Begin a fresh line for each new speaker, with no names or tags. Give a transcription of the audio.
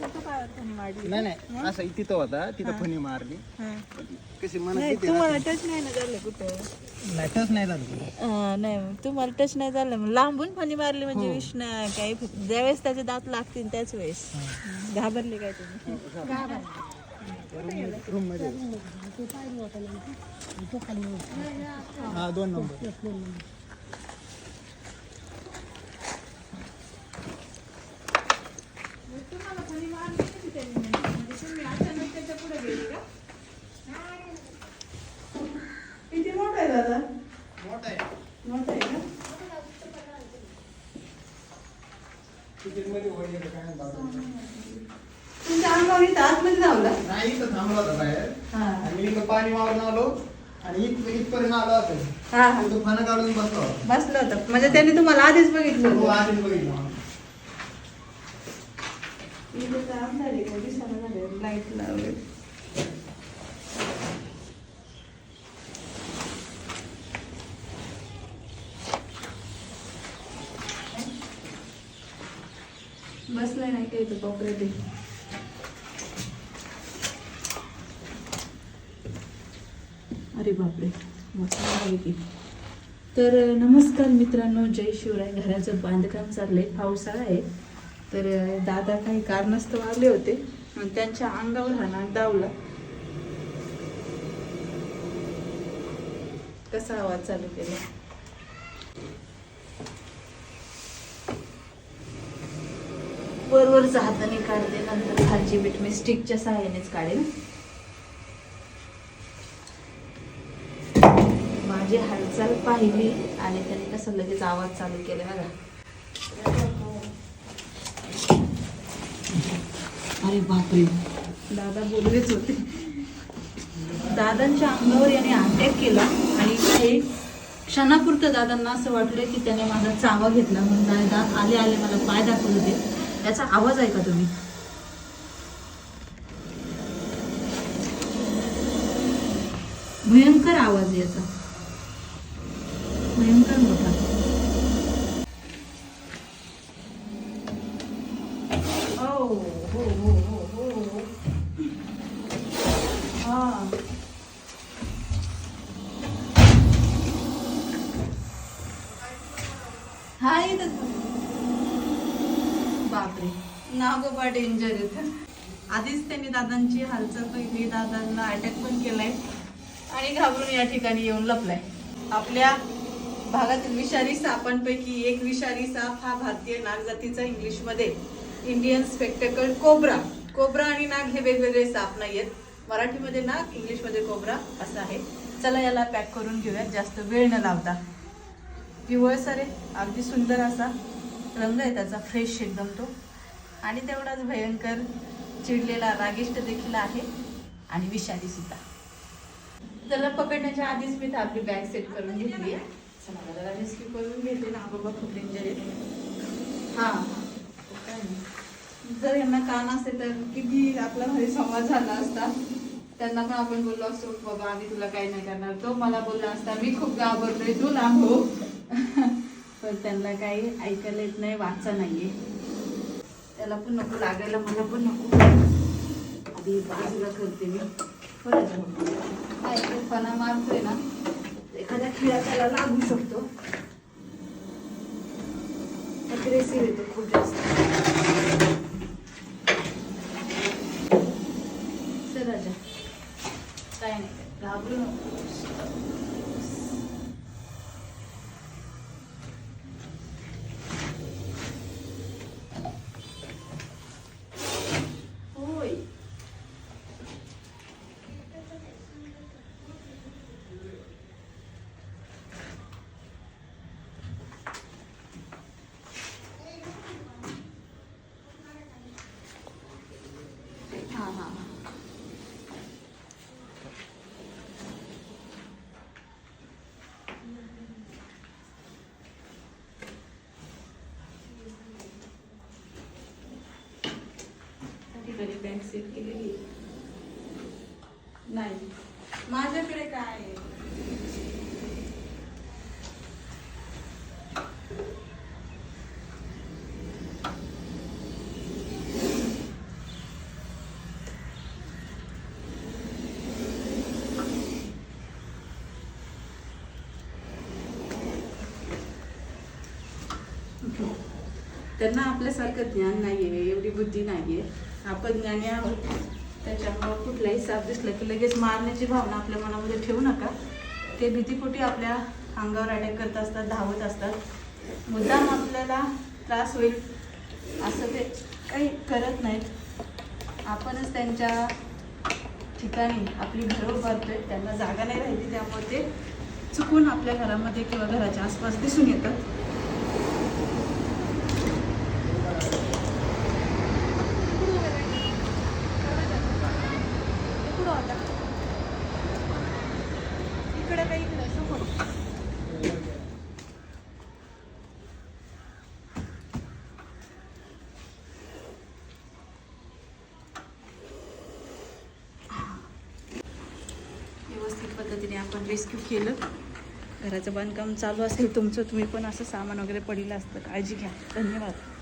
तू काय फणी मारली
नाही नाही असं तिथं होता तिथं फणी मारली.
हा.
कशी
नाही तुम्हाला टच नाही ना झालं कुठं?
नाही झालं.
अं, नाही तुम्हाला टच नाही झालं. लांबून फणी मारली म्हणजे विष नाही काही ज्यावेळेस त्याचे दात लागतील त्याच वेळेस. घाबरले काय तुम्ही?
रूममध्ये. हा दोन नंबर.
दादा?
मोठा आहे.
मोठा आहे का?
तिकीटमध्ये वळलेलं काय नाही बाबा.
तुमच्या अंगावर इथं आतमध्ये धावला
नाही इथं थांबला होता बाहेर.
हा.
आणि मी इथं पाणी मारून आलो आणि इथं इथपर्यंत आलो होतो
हा हा.
तो फणा काढून बसलो होता.
बसलं होतं. म्हणजे त्यांनी तुम्हाला आधीच बघितलं
तो
होतं
आधीच बघितलं मला.
इथे तर अंधार आहे, लावले बसलाय नाही काही तो कोपऱ्यात अरे बापरे की. तर नमस्कार मित्रांनो जय शिवराय. घराचं बांधकाम चाललंय पावसाळा आहे. तर दादा काही कारणास्तव आले होते. आणि त्यांच्या अंगावर हा नाग दावला कसा आवाज चालू केला? वरवरचा हाताने काढते नंतर खालची बीट मी स्टिकच्या सहाय्यानेच काढेन. माझी हालचाल पाहिली आणि त्याने कसं लगेच आवाज चालू केला बघा. अरे बापरे. दादा बोललेच होते. दादांच्या अंगावर याने अटॅक केला आणि काही क्षणापुरतं दादांना असं वाटलं की त्याने माझा चावा घेतला म्हणून दादा आले आले मला पाय दाखवत होते. त्याचा आवाज ऐका तुम्ही? भयंकर आवाज याचा. भयंकर मोठा. ओ बापरे. हो हो हो इथं. डेंजर येत आधीच त्यांनी दादांची हालचाल पहिली दादांना अटॅक पण केलाय. आणि घाबरून या ठिकाणी येऊन लपलाय. आपल्या भागातील विषारी सापांपैकी एक विषारी साप हा भारतीय नाग जातीचा इंग्लिशमध्ये इंडियन स्पेक्टेकल कोब्रा कोब्रा आणि नाग हे वेगवेगळे साप नाहीयेत. मराठीमध्ये नाग इंग्लिशमध्ये कोब्रा असं आहे. चला याला पॅक करून घेऊयात. जास्त वेळ न लावता. पिवळसर आहे. अगदी सुंदर असा. रंग आहे त्याचा फ्रेश एकदम तो. आणि तेवढाच भयंकर चिडलेला रागिष्ट देखील आहे. आणि विषारी सुद्धा. त्याला पकडण्याच्या आधीच मी तर आपली बॅग सेट करून घेतली आहे. मला जरा रेस्क्यू करून घेते ना. बाबा खूप डेंजर आहे. हां. काय जर यांना कान असते तर किती आपला घरी संवाद झाला असता. त्यांना पण आपण बोललो असतो बाबा आम्ही तुला काही नाही करणार. तो मला बोलला असता मी खूप घाबरलोय तू लांब हो. पण त्यांना काही ऐकायला येत नाही वाचा नाहीये. त्याला पण नको लागायला मला पण नको. आधी बाजूला करते मी. परत पणा मारतोय ना एखाद्या खिळा त्याला लागू शकतो. अग्रेसिव्ह येतो खूप जास्त. घेतलेली बँक सेट केलेली नाही. माझ्याकडे काय आहे? त्यांना आपल्यासारखं ज्ञान नाही आहे एवढी बुद्धी नाही आहे आपण ज्ञानी आहोत. त्याच्यामुळं कुठलाही साप दिसला की लगेच मारण्याची भावना आपल्या मनामध्ये ठेवू नका. ते भीतीपोटी आपल्या अंगावर अटॅक करत असतात धावत असतात. मुद्दाम आपल्याला त्रास होईल. असं ते काही करत नाहीत. आपणच त्यांच्या ठिकाणी आपली घरं उभारतोय. त्यांना जागा नाही राहिली त्यामुळे ते चुकून आपल्या घरामध्ये किंवा घराच्या आसपास दिसून येतात. आपण रेस्क्यू केलं. घराचं बांधकाम चालू असेल तुमचं तुम्ही पण असं सामान वगैरे पडलेलं असतं काळजी घ्या. धन्यवाद.